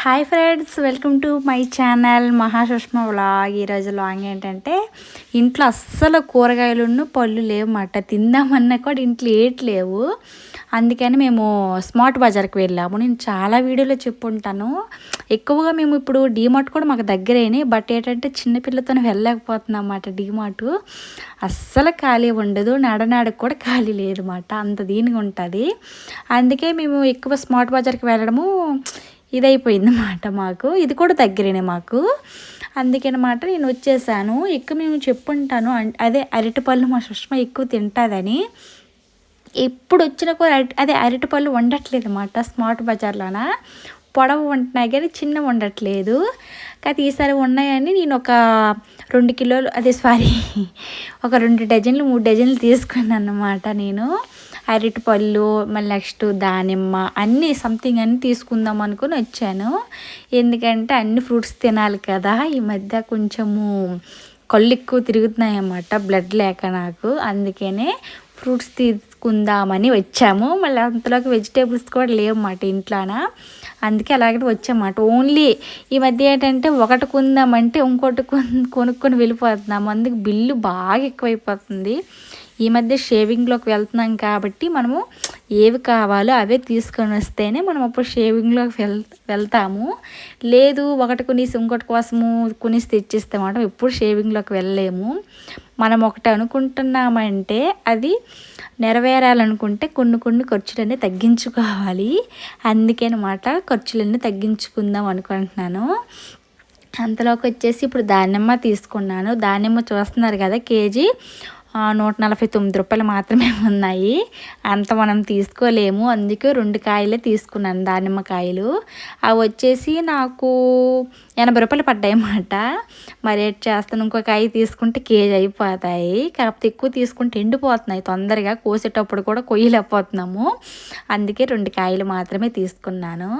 Hi friends welcome to my channel Mahasushma vlog. ఈరోజు లాంగ్ ఏంటంటే ఇంట్లో అస్సలు కూరగాయలు పళ్ళు లేవన్నమాట తిందామన్నా కూడా ఇంట్లో ఏటి లేవు. అందుకని మేము స్మార్ట్ బజార్కి వెళ్ళాము. నేను చాలా వీడియోలో చెప్పుంటాను. ఎక్కువగా మేము ఇప్పుడు డీమార్ట్ కూడా మాకు దగ్గరైనాయి బట్ ఏంటంటే చిన్నపిల్లతో వెళ్ళలేకపోతున్నాం అన్నమాట డీమార్ట్. అస్సలు ఖాళీ ఉండదు నడనాడకు కూడా ఖాళీ లేదు అన్నమాట అంత దీనిగా ఉంటుంది అందుకే మేము ఎక్కువ స్మార్ట్ బజార్కి వెళ్ళడము ఇదైపోయింది అన్నమాట మాకు. ఇది కూడా దగ్గరనే మాకు. అందుకనమాట నేను వచ్చేసాను. ఎక్కువ మేము చెప్పుంటాను. అదే అరటిపళ్ళు మా సుష్మ ఎక్కువ తింటుందని. ఎప్పుడు వచ్చిన కూడా అరటి అదే అరటిపళ్ళు వండట్లేదు అన్నమాట స్మార్ట్ బజార్లోన. పొడవు ఉంటున్నాయి కానీ చిన్న ఉండట్లేదు కాకపోతే ఈసారి ఉన్నాయని నేను ఒక రెండు కిలోలు అదే సారీ ఒక రెండు డజన్లు మూడు డజన్లు తీసుకున్నాను అన్నమాట నేను. అరటి పళ్ళు మళ్ళీ నెక్స్ట్ దానిమ్మ అన్నీ సంథింగ్ అన్నీ తీసుకుందాం అనుకుని వచ్చాను. ఎందుకంటే అన్ని ఫ్రూట్స్ తినాలి కదా. ఈ మధ్య కొంచెము కళ్ళు ఎక్కువ తిరుగుతున్నాయి అన్నమాట బ్లడ్ లేక నాకు. అందుకనే ఫ్రూట్స్ తీసుకుందామని వచ్చాము. మళ్ళీ అంతలోకి వెజిటేబుల్స్ కూడా లేవన్నమాట ఇంట్లోన. అందుకే అలాగే వచ్చామాట ఓన్లీ ఈ మధ్య ఏంటంటే ఒకటి కొందామంటే ఇంకోటి కొనుక్కొని వెళ్ళిపోతున్నాము. అందుకు బిల్లు బాగా ఎక్కువైపోతుంది. ఈ మధ్య షేవింగ్లోకి వెళ్తున్నాం కాబట్టి మనము ఏవి కావాలో అవే తీసుకొని వస్తేనే మనం అప్పుడు షేవింగ్లోకి వెల్ వెళ్తాము. లేదు ఒకటి కొనేసి ఇంకోటి కోసము కొనేసి తెచ్చిస్తామంటే ఎప్పుడు షేవింగ్లోకి వెళ్ళలేము. మనం ఒకటి అనుకుంటున్నామంటే అది నెరవేరాలనుకుంటే కొన్ని కొన్ని ఖర్చులన్నీ తగ్గించుకోవాలి. అందుకేనమాట ఖర్చులన్నీ తగ్గించుకుందాం అనుకుంటున్నాను. అంతలోకి వచ్చేసి ఇప్పుడు దానిమ్మ తీసుకున్నాను. దానిమ్మ చూస్తున్నారు కదా కేజీ నూట నలభై తొమ్మిది రూపాయలు మాత్రమే ఉన్నాయి. అంత మనం తీసుకోలేము. అందుకే రెండు కాయలే తీసుకున్నాను దానిమ్మకాయలు. అవి వచ్చేసి నాకు ఎనభై రూపాయలు పడ్డాయి అన్నమాట మరి ఏం చేస్తాను? ఇంకో కాయ తీసుకుంటే కేజీ అయిపోతాయి. కాకపోతే ఎక్కువ తీసుకుంటే ఎండిపోతున్నాయి. తొందరగా కోసేటప్పుడు కూడా కొయ్యలేకపోతున్నాము. అందుకే రెండు కాయలు మాత్రమే తీసుకున్నాను.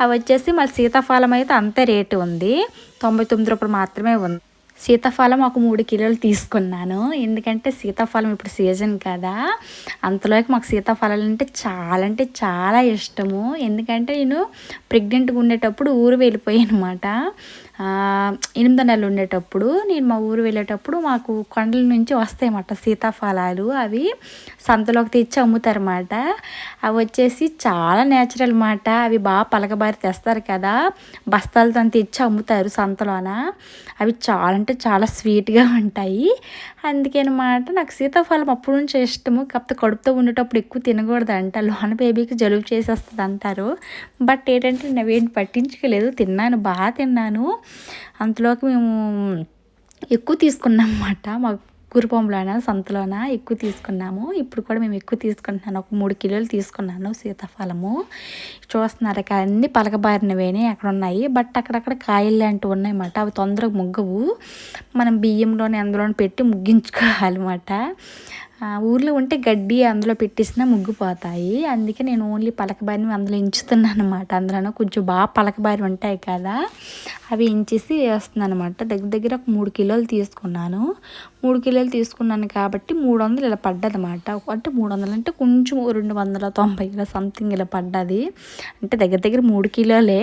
అవి వచ్చేసి మళ్ళీ సీతాఫలం అయితే అంతే రేటు ఉంది. తొంభై తొమ్మిది రూపాయలు మాత్రమే ఉంది. సీతాఫలం ఒక మూడు కిలోలు తీసుకున్నాను. ఎందుకంటే సీతాఫలం ఇప్పుడు సీజన్ కదా. అంతలోకి మాకు సీతాఫలాలు అంటే చాలా అంటే చాలా ఇష్టము. ఎందుకంటే నేను ప్రెగ్నెంట్గా ఉండేటప్పుడు ఊరు వెళ్ళిపోయాను అనమాట ఎనిమిది నెలలు ఉండేటప్పుడు నేను మా ఊరు వెళ్ళేటప్పుడు మాకు కొండల నుంచి వస్తాయన్నమాట సీతాఫలాలు. అవి సంతలోకి తెచ్చి అమ్ముతారన్నమాట. అవి వచ్చేసి చాలా నేచురల్ అనమాట అవి బాగా పలకబారి తెస్తారు కదా. బస్తాలతో తెచ్చి అమ్ముతారు సంతలోన. అవి చాలా అంటే చాలా స్వీట్గా ఉంటాయి. అందుకే అనమాట నాకు సీతాఫలం అప్పుడు నుంచి ఇష్టము. కాకపోతే కడుపుతో ఉండేటప్పుడు ఎక్కువ తినకూడదు అంట లోన బేబీకి జలుబు చేసేస్తుంది అంటారు. బట్ ఏంటంటే నవేంటి పట్టించుకోలేదు. తిన్నాను బాగా తిన్నాను. అంతలోకి మేము ఎక్కువ తీసుకున్నాం అన్నమాట. మాకు గురుపొంలోన సంతలోన ఎక్కువ తీసుకున్నాము. ఇప్పుడు కూడా మేము ఎక్కువ తీసుకుంటున్నాను. ఒక మూడు కిలోలు తీసుకున్నాను సీతాఫలము. చూస్తున్నారు అన్నీ పలకబారినవేనే అక్కడ ఉన్నాయి బట్ అక్కడక్కడ కాయలు లాంటివి ఉన్నాయన్నమాట. అవి తొందరగా ముగ్గవు. మనం బియ్యంలోనే అందులోనే పెట్టి ముగ్గించుకోవాలన్నమాట. ఊర్లో ఉంటే గడ్డి అందులో పెట్టేసినా ముగ్గిపోతాయి అందుకే నేను ఓన్లీ పలకబారిని అందులో ఎంచుతున్నాను అనమాట అందులోనూ కొంచెం బాగా పలకబారి ఉంటాయి కదా అవి ఎంచేసి వేస్తున్నాను అనమాట దగ్గర దగ్గర ఒక మూడు కిలోలు తీసుకున్నాను. మూడు కిలోలు తీసుకున్నాను కాబట్టి మూడు వందలు ఇలా పడ్డది అనమాట అంటే మూడు వందలు అంటే కొంచెం రెండు వందల తొంభై ఇలా సంథింగ్ ఇలా పడ్డది. అంటే దగ్గర దగ్గర మూడు కిలోలే.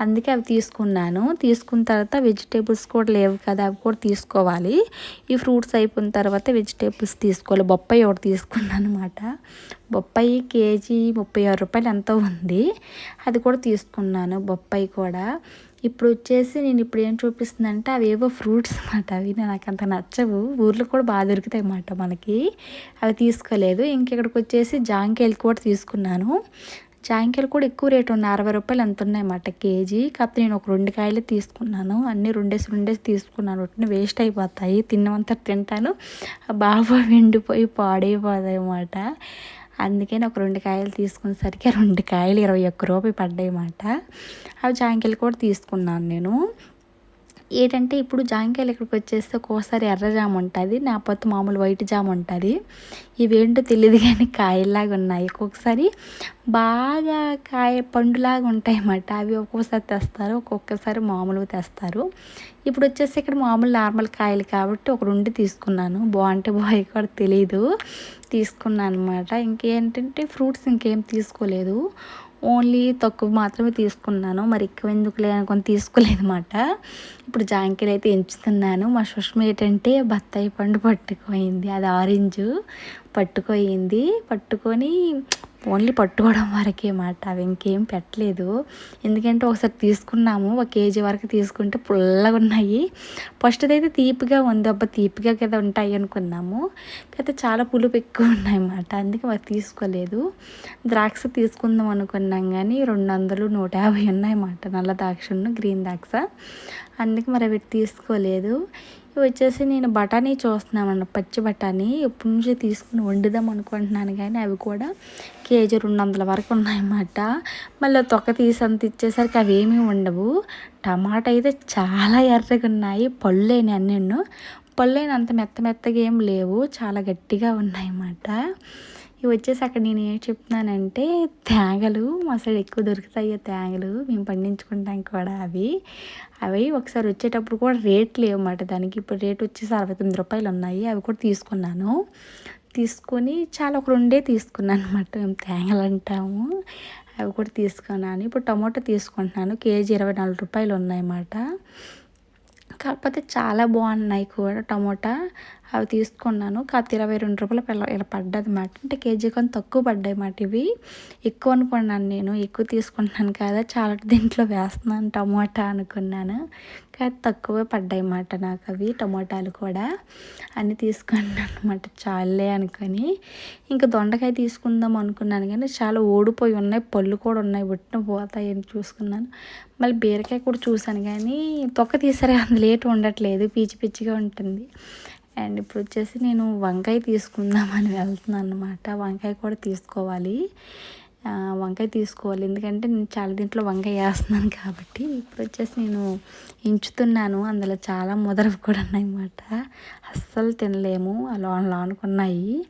అందుకే అవి తీసుకున్నాను. తీసుకున్న తర్వాత వెజిటేబుల్స్ కూడా లేవు కదా అవి కూడా తీసుకోవాలి. ఈ ఫ్రూట్స్ అయిపోయిన తర్వాత వెజిటేబుల్స్ తీసుకోవాలి. బొప్పాయి ఒకటి తీసుకున్నాను అనమాట బొప్పాయి కేజీ ముప్పై ఆరు రూపాయలు ఎంతో ఉంది. అది కూడా తీసుకున్నాను బొప్పాయి కూడా. ఇప్పుడు వచ్చేసి నేను ఇప్పుడు ఏం చూపిస్తుందంటే అవి ఏవో ఫ్రూట్స్ అన్నమాట. అవి నాకు అంత నచ్చవు. ఊర్లో కూడా బాగా దొరుకుతాయి అన్నమాట మనకి. అవి తీసుకోలేదు. ఇంకెక్కడికి వచ్చేసి జాంకాయలు కూడా తీసుకున్నాను. జాంకాయలు కూడా ఎక్కువ రేటు ఉన్నాయి. అరవై రూపాయలు ఎంత ఉన్నాయన్నమాట కేజీ. కాకపోతే నేను ఒక రెండు కాయలు తీసుకున్నాను. అన్ని రెండేసి రెండేసి తీసుకున్నాను. వాటిని వేస్ట్ అయిపోతాయి. తిన్నమంతా తింటాను. బాగా ఎండిపోయి పాడైపోతాయి అన్నమాట అందుకని ఒక రెండు కాయలు తీసుకునేసరికి రెండు కాయలు ఇరవై ఒక్క రూపాయి పడ్డాయి అన్నమాట అవి జాంకాయలు కూడా తీసుకున్నాను నేను. ఏంటంటే ఇప్పుడు జాంకాయలు ఇక్కడికి వచ్చేస్తే ఒక్కోసారి ఎర్ర జామ ఉంటుంది లేకపోతే మామూలు వైట్ జామ ఉంటుంది. ఇవేంటో తెలియదు కానీ కాయల్లాగా ఉన్నాయి. ఒక్కొక్కసారి బాగా కాయ పండులాగా ఉంటాయి అన్నమాట అవి ఒక్కొక్కసారి తెస్తారు ఒక్కొక్కసారి మామూలుగా తెస్తారు. ఇప్పుడు వచ్చేసి ఇక్కడ మామూలు నార్మల్ కాయలు కాబట్టి ఒక రెండు తీసుకున్నాను. బాగుంటే బాయ్ కూడా తెలియదు తీసుకున్నాను అనమాట ఇంకేంటంటే ఫ్రూట్స్ ఇంకేం తీసుకోలేదు. ఓన్లీ తక్కువ మాత్రమే తీసుకున్నాను. మరి ఎక్కువ ఎందుకు అనుకొని తీసుకోలేదు అనమాట ఇప్పుడు జాంకాయలు అయితే ఎంచుతున్నాను. మా సుష్మ ఏంటంటే బత్తాయి పండు పట్టుకుపోయింది. అది ఆరెంజ్ పట్టుకోయింది పట్టుకొని ఓన్లీ పట్టుకోవడం వరకే మాట. అవి ఇంకేం పెట్టలేదు. ఎందుకంటే ఒకసారి తీసుకున్నాము. ఒక కేజీ వరకు తీసుకుంటే పుల్లగా ఉన్నాయి. ఫస్ట్ అయితే తీపిగా ఉంది. అబ్బా తీపిగా కదా ఉంటాయి అనుకున్నాము. అయితే చాలా పులుపు ఎక్కువ ఉన్నాయి అన్నమాట అందుకే మరి తీసుకోలేదు. ద్రాక్ష తీసుకుందాం అనుకున్నాం కానీ రెండు వందలు నూట యాభై ఉన్నాయన్నమాట నల్ల ద్రాక్షను గ్రీన్ ద్రాక్ష. అందుకే మరి అవి తీసుకోలేదు. వచ్చేసి నేను బఠానీ చూస్తున్నామన్న పచ్చి బఠానీ. ఎప్పటి నుంచి తీసుకుని వండుదాం అనుకుంటున్నాను కానీ అవి కూడా కేజీ రెండు వందల వరకు ఉన్నాయన్నమాట. మళ్ళీ తొక్క తీసి అంత ఇచ్చేసరికి అవి ఏమీ ఉండవు. టమాటా అయితే చాలా ఎర్రగా ఉన్నాయి. పళ్ళైన అన్నెన్ను. పళ్ళైన అంత మెత్త మెత్తగా ఏం లేవు. చాలా గట్టిగా ఉన్నాయన్నమాట. ఇవి వచ్చేసి అక్కడ నేను ఏం చెప్తున్నానంటే తేగలు మా సైడ్ ఎక్కువ దొరుకుతాయి తేగలు. మేము పండించుకుంటాం కూడా అవి. అవి ఒకసారి వచ్చేటప్పుడు కూడా రేట్ లేవు అన్నమాట దానికి ఇప్పుడు రేట్ వచ్చేసి అరవై తొమ్మిది రూపాయలు ఉన్నాయి. అవి కూడా తీసుకున్నాను. తీసుకొని చాలా ఒక రెండే తీసుకున్నాను అనమాట మేము తేంగలు అంటాము అవి కూడా తీసుకున్నాను. ఇప్పుడు టమాటో తీసుకుంటున్నాను కేజీ ఇరవై నాలుగు రూపాయలు ఉన్నాయన్నమాట. కాకపోతే చాలా బాగున్నాయి కూడా టమోటా. అవి తీసుకున్నాను. కాకపోతే ఇరవై రెండు రూపాయలు పిల్ల ఇలా పడ్డది మాట. అంటే కేజీ కొన్ని తక్కువ పడ్డాయి మాట ఇవి. ఎక్కువ అనుకున్నాను నేను. ఎక్కువ తీసుకుంటున్నాను కదా చాలా దీంట్లో వేస్తున్నాను టమోటా అనుకున్నాను. కానీ తక్కువ పడ్డాయి మాట నాకు అవి టమోటాలు కూడా. అన్నీ తీసుకున్నాను అనమాట చాలే అనుకొని. ఇంకా దొండకాయ తీసుకుందాం అనుకున్నాను కానీ చాలా ఓడిపోయి ఉన్నాయి. పళ్ళు కూడా ఉన్నాయి బుట్టిన పోతాయని చూసుకున్నాను. మళ్ళీ బీరకాయ కూడా చూశాను కానీ తొక్క తీసారే అంత లేట్ ఉండట్లేదు. పిచ్చి పిచ్చిగా ఉంటుంది. అండ్ ఇప్పుడు వచ్చేసి నేను వంకాయ తీసుకుందామని వెళ్తున్నాను అనమాట వంకాయ కూడా తీసుకోవాలి. వంకాయ తీసుకోవాలి. ఎందుకంటే నేను చాలా దీంట్లో వంకాయ వేస్తున్నాను కాబట్టి ఇప్పుడు వచ్చేసి నేను ఎంచుతున్నాను. అందులో చాలా ముదరవి కూడా ఉన్నాయన్నమాట. అస్సలు తినలేము. ఆ లోన లోనుకున్నాయి.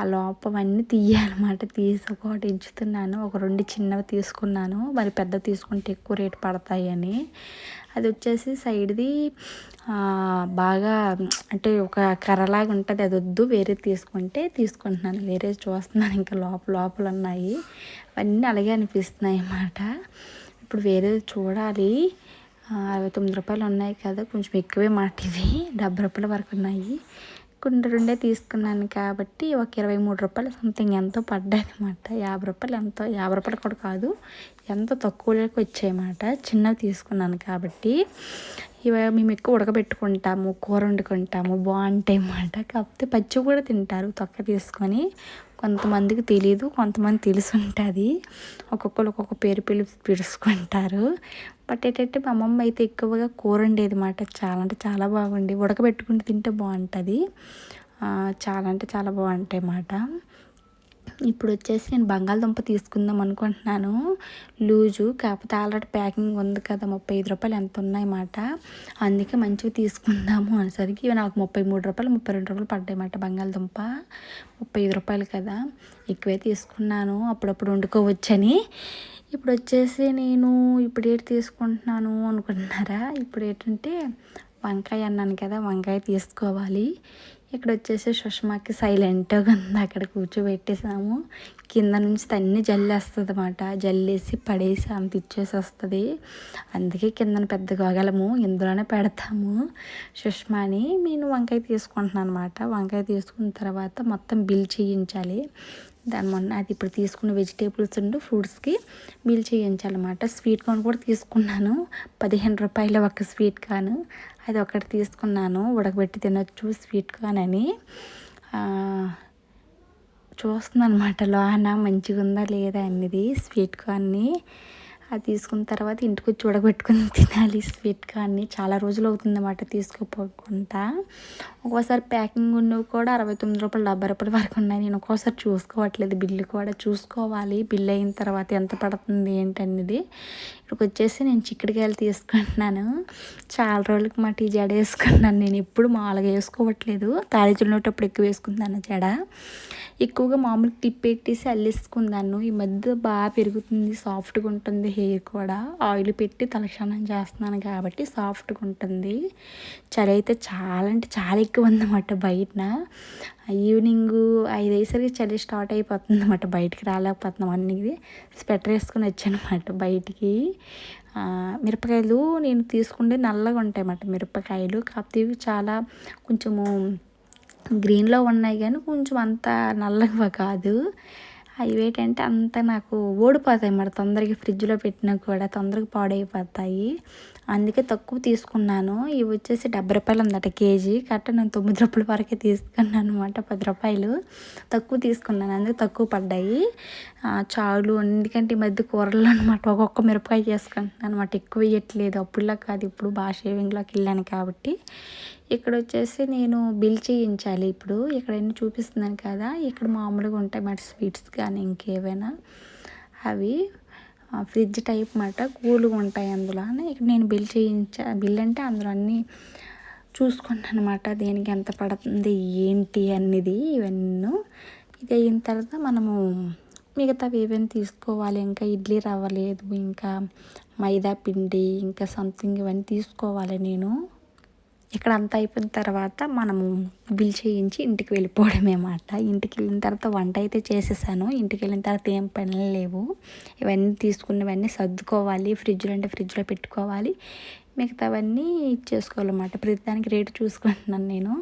ఆ లోపవన్నీ తీయాలన్నమాట. తీసి ఒకటి ఎంచుతున్నాను. ఒక రెండు చిన్నవి తీసుకున్నాను. మరి పెద్ద తీసుకుంటే ఎక్కువ రేటు పడతాయి అని అది వచ్చేసి సైడ్ది బాగా అంటే ఒక కర్రలాగా ఉంటుంది. అది వద్దు వేరే తీసుకుంటే తీసుకుంటున్నాను. వేరే చూస్తున్నాను. ఇంకా లోపల లోపల ఉన్నాయి అవన్నీ అలాగే అనిపిస్తున్నాయి అన్నమాట. ఇప్పుడు వేరే చూడాలి. అరవై తొమ్మిది రూపాయలు ఉన్నాయి కదా. కొంచెం ఎక్కువే మాట ఇవి. డెబ్బై రూపాయల వరకు ఉన్నాయి. తీసుకుంటే రెండే తీసుకున్నాను కాబట్టి ఒక ఇరవై మూడు రూపాయలు సంథింగ్ ఎంతో పడ్డాయి అనమాట యాభై రూపాయలు ఎంతో యాభై రూపాయలు కూడా కాదు ఎంతో తక్కువలోకి వచ్చాయన్నమాట. చిన్నవి తీసుకున్నాను కాబట్టి ఇవి మేము ఎక్కువ ఉడకబెట్టుకుంటాము కూర వండుకుంటాము బాగుంటాయి అన్నమాట కాకపోతే పచ్చి కూడా తింటారు తొక్క తీసుకొని. కొంతమందికి తెలియదు కొంతమంది తెలిసి ఉంటుంది ఒక్కొక్కరు ఒక్కొక్క పేరు పిలిపి పిలుచుకుంటారు. బట్ ఏంటంటే మా అమ్మమ్మ అయితే ఎక్కువగా కూర వండేది మాట. చాలా అంటే చాలా బాగుండి ఉడకబెట్టుకుంటూ తింటే బాగుంటుంది. చాలా అంటే చాలా బాగుంటాయి అన్నమాట ఇప్పుడు వచ్చేసి నేను బంగాళదుంప తీసుకుందాం అనుకుంటున్నాను. లూజు కాకపోతే ఆల్రెడీ ప్యాకింగ్ ఉంది కదా ముప్పై ఐదు రూపాయలు ఎంత ఉన్నాయన్నమాట అందుకే మంచిగా తీసుకుందాము అనేసరికి ఇవి నాకు ముప్పై మూడు రూపాయలు ముప్పై రెండు రూపాయలు పడ్డాయన్నమాట బంగాళదుంప. ముప్పై ఐదు రూపాయలు కదా ఎక్కువే తీసుకున్నాను అప్పుడప్పుడు వండుకోవచ్చని. ఇప్పుడు వచ్చేసి నేను ఇప్పుడు ఏంటి తీసుకుంటున్నాను అనుకుంటున్నారా? ఇప్పుడు ఏంటంటే వంకాయ అన్నాను కదా వంకాయ తీసుకోవాలి. ఇక్కడ వచ్చేసి సుష్మాకి సైలెంట్గా ఉంది. అక్కడ కూర్చోబెట్టేసాము. కింద నుంచి తన్ని జల్లేస్తుంది అనమాట జల్లేసి పడేసి అంత ఇచ్చేసి వస్తుంది అందుకే కిందన పెద్ద గోగలము ఇందులోనే పెడతాము. సుష్మాని నేను వంకాయ తీసుకుంటున్నాను అనమాట వంకాయ తీసుకున్న తర్వాత మొత్తం బిల్ చేయించాలి. దాని మొన్న అది ఇప్పుడు తీసుకున్న వెజిటేబుల్స్ ఉండు ఫ్రూట్స్కి బిల్ చేయించాలన్నమాట. స్వీట్ కార్న్ కూడా తీసుకున్నాను. పదిహేను రూపాయల ఒక స్వీట్ కార్న్ అది ఒకటి తీసుకున్నాను. ఉడకబెట్టి తినొచ్చు స్వీట్ కార్న్ అని. చూస్తుంది అనమాట లోన మంచిగా ఉందా లేదా అనేది స్వీట్ కార్న్ని అది తీసుకున్న తర్వాత ఇంటికి వచ్చి తినాలి. స్వీట్గా అన్ని చాలా రోజులు అవుతుంది అన్నమాట తీసుకోపోకుండా. ఒక్కోసారి ప్యాకింగ్ ఉన్నవి కూడా అరవై తొమ్మిది రూపాయలు డెబ్బై రూపాయల వరకు ఉన్నాయి. నేను ఒక్కోసారి చూసుకోవట్లేదు. బిల్లు కూడా చూసుకోవాలి. బిల్ అయిన తర్వాత ఎంత పడుతుంది ఏంటనేది. ఇక్కడికి వచ్చేసి నేను చిక్కడికాయలు తీసుకుంటున్నాను. చాలా రోజులకి మా టీ జడ వేసుకున్నాను నేను ఎప్పుడు మామూలుగా వేసుకోవట్లేదు. కాలేజీలో ఉన్నప్పుడు ఎక్కువ వేసుకుంటాను జడ. ఎక్కువగా మామూలు క్లిప్ పెట్టేసి అల్లేసుకుందాను. ఈ మధ్య బాగా పెరుగుతుంది. సాఫ్ట్గా ఉంటుంది హెయిర్ కూడా. ఆయిల్ పెట్టి తలక్షణం చేస్తున్నాను కాబట్టి సాఫ్ట్గా ఉంటుంది. చలి అయితే చాలా అంటే చాలా ఎక్కువ ఉందన్నమాట బయట ఈవినింగ్ ఐదు అయ్యేసరికి చలి స్టార్ట్ అయిపోతుంది అనమాట బయటికి రాలేకపోతున్నాం. అన్ని స్వెటర్ వేసుకుని వచ్చానమాట బయటికి. మిరపకాయలు నేను తీసుకుంటే నల్లగా ఉంటాయి అన్నమాట మిరపకాయలు. కాకపోతే ఇవి చాలా కొంచెము గ్రీన్లో ఉన్నాయి కానీ కొంచెం అంత నల్లగా కాదు. అవి ఏంటంటే అంత నాకు ఓడిపోతాయి మరి తొందరగా ఫ్రిడ్జ్లో పెట్టినా కూడా తొందరగా పాడైపోతాయి. అందుకే తక్కువ తీసుకున్నాను. ఇవి వచ్చేసి డెబ్బై రూపాయలు ఉందట కేజీ. కరెక్ట్ నేను తొమ్మిది రూపాయల వరకే తీసుకున్నాను అనమాట పది రూపాయలు. తక్కువ తీసుకున్నాను అందుకే తక్కువ పడ్డాయి. చాలు. ఎందుకంటే ఈ మధ్య కూరలు అనమాట ఒక్కొక్క మిరపకాయ చేసుకుంటున్నాను అనమాట ఎక్కువ ఇవ్వట్లేదు అప్పుడులా కాదు ఇప్పుడు బాగా షేవింగ్లోకి వెళ్ళాను కాబట్టి. ఇక్కడ వచ్చేసి నేను బిల్ చేయించాలి ఇప్పుడు. ఇక్కడ ఎన్ని చూపిస్తున్నాను కదా. ఇక్కడ మామూలుగా ఉంటాయి మాట స్వీట్స్ కానీ ఇంకేవైనా. అవి ఫ్రిడ్జ్ టైప్ మాట కూల్గా ఉంటాయి అందులో ఇక్కడ నేను బిల్ చేయించా బిల్ అంటే అందులో అన్నీ చూసుకుంటాను అనమాట దేనికి ఎంత పడుతుంది ఏంటి అన్నది ఇవన్నీ. ఇది అయిన తర్వాత మనము మిగతావి ఏవైనా తీసుకోవాలి ఇంకా ఇడ్లీ రవ్వ లేదు ఇంకా మైదా పిండి ఇంకా సంథింగ్ ఇవన్నీ తీసుకోవాలి నేను. ఇక్కడ అంతా అయిపోయిన తర్వాత మనము బిల్ చేయించి ఇంటికి వెళ్ళిపోవడమే అన్నమాట. ఇంటికి వెళ్ళిన తర్వాత వంట అయితే చేసేసాను. ఇంటికి వెళ్ళిన తర్వాత ఏం పనులు లేవు. ఇవన్నీ తీసుకున్నవన్నీ సర్దుకోవాలి. ఫ్రిడ్జ్లో అంటే ఫ్రిడ్జ్లో పెట్టుకోవాలి. మిగతావన్నీ ఇచ్చేసుకోవాలన్నమాట. ప్రతిదానికి రేటు చూసుకుంటున్నాను నేను.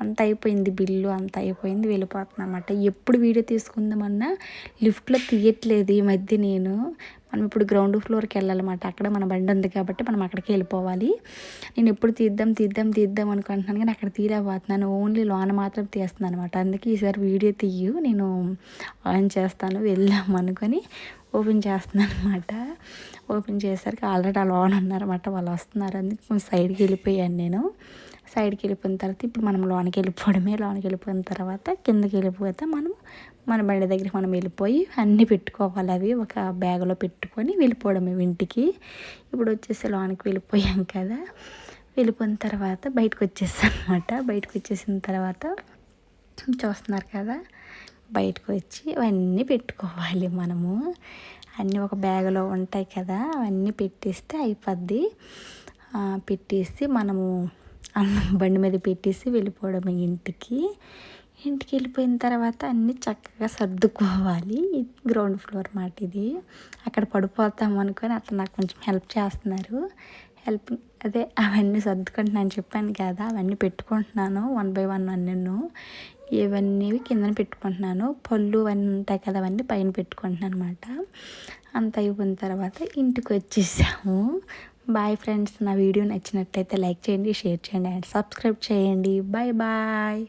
అంత అయిపోయింది బిల్లు అంత అయిపోయింది వెళ్ళిపోతున్నాను అనమాట ఎప్పుడు వీడియో తీసుకుందామన్నా లిఫ్ట్లో తీయట్లేదు ఈ మధ్య నేను. మనం ఇప్పుడు గ్రౌండ్ ఫ్లోర్కి వెళ్ళాలన్నమాట. అక్కడ మన బండి ఉంది కాబట్టి మనం అక్కడికి వెళ్ళిపోవాలి. నేను ఎప్పుడు తీద్దాం తీద్దాం తీద్దాం అనుకుంటున్నాను కానీ అక్కడ తీయలేకపోతున్నాను. ఓన్లీ లోన మాత్రం తీస్తున్నాను అనమాట అందుకే ఈసారి వీడియో తీయు నేను ఆన్ చేస్తాను వెళ్దాం అనుకొని ఓపెన్ చేస్తున్నాను అనమాట ఓపెన్ చేసరికి ఆల్రెడీ ఆ లోన్ ఉన్నారన్నమాట వాళ్ళు వస్తున్నారు అందుకు సైడ్కి వెళ్ళిపోయాను నేను. సైడ్కి వెళ్ళిపోయిన తర్వాత ఇప్పుడు మనం లోనికి వెళ్ళిపోవడమే. లోనికి వెళ్ళిపోయిన తర్వాత కిందకి వెళ్ళిపోతే మనం మన బండి దగ్గరికి మనం వెళ్ళిపోయి అన్నీ పెట్టుకోవాలి అవి ఒక బ్యాగ్లో పెట్టుకొని వెళ్ళిపోవడమే ఇంటికి. ఇప్పుడు వచ్చేసి లోనికి వెళ్ళిపోయాం కదా. వెళ్ళిపోయిన తర్వాత బయటకు వచ్చేసాం అనమాట బయటకు వచ్చేసిన తర్వాత చూస్తున్నారు కదా. బయటకు వచ్చి అవన్నీ పెట్టుకోవాలి మనము. అన్నీ ఒక బ్యాగ్లో ఉంటాయి కదా అవన్నీ పెట్టేస్తే అయిపోద్ది. పెట్టేసి మనము అన్నం బండి మీద పెట్టేసి వెళ్ళిపోవడం ఇంటికి. ఇంటికి వెళ్ళిపోయిన తర్వాత అన్నీ చక్కగా సర్దుకోవాలి. గ్రౌండ్ ఫ్లోర్ మాట ఇది. అక్కడ పడిపోతాం అనుకొని అట్లా నాకు కొంచెం హెల్ప్ చేస్తున్నారు. హెల్ప్ అదే అవన్నీ సర్దుకుంటున్నాను చెప్పాను కదా అవన్నీ పెట్టుకుంటున్నాను వన్ బై వన్ అన్నను. ఇవన్నీ కిందన పెట్టుకుంటున్నాను. పళ్ళు అవన్నీ ఉంటాయి కదా అవన్నీ పైన పెట్టుకుంటున్నాను అనమాట అంత అయిపోయిన తర్వాత ఇంటికి వచ్చేసాము. బాయ్ ఫ్రెండ్స్ నా వీడియో నచ్చినట్లయితే లైక్ చేయండి షేర్ చేయండి అండ్ సబ్స్క్రైబ్ చేయండి. Bye bye